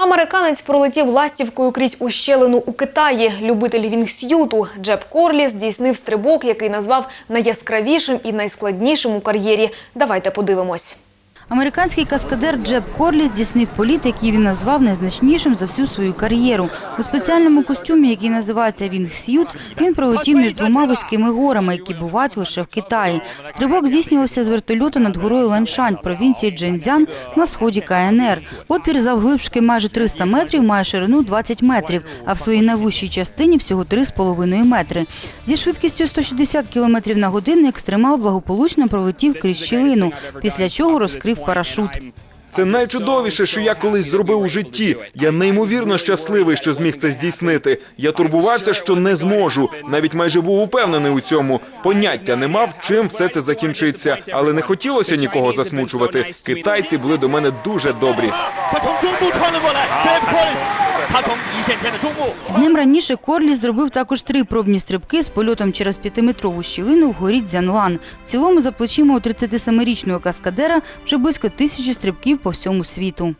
Американець пролетів ластівкою крізь ущелину у Китаї. Любитель вінгсюту Джеб Корлі здійснив стрибок, який назвав найяскравішим і найскладнішим у кар'єрі. Давайте подивимось. Американський каскадер Джеб Корлі здійснив політ, який він назвав найзначнішим за всю свою кар'єру. У спеціальному костюмі, який називається Вінгс'ют, він пролетів між двома вузькими горами, які бувають лише в Китаї. Стрибок здійснювався з вертольоту над горою Ланшань, провінції Дженцзян на сході КНР. Отвір завглибшки майже 300 метрів, має ширину 20 метрів, а в своїй найвужчій частині всього 3,5 метри. Зі швидкістю 160 км на годину екстремал благополучно пролетів крізь щілину, після чого розкрив парашут. Це найчудовіше, що я колись зробив у житті. Я неймовірно щасливий, що зміг це здійснити. Я турбувався, що не зможу. Навіть майже був упевнений у цьому. Поняття не мав, чим все це закінчиться. Але не хотілося нікого засмучувати. Китайці були до мене дуже добрі. Днем раніше Корлі зробив також три пробні стрибки з польотом через п'ятиметрову щілину в горі Дзянлан. В цілому за плечима у 37-річного каскадера вже близько тисячі стрибків по всьому світу.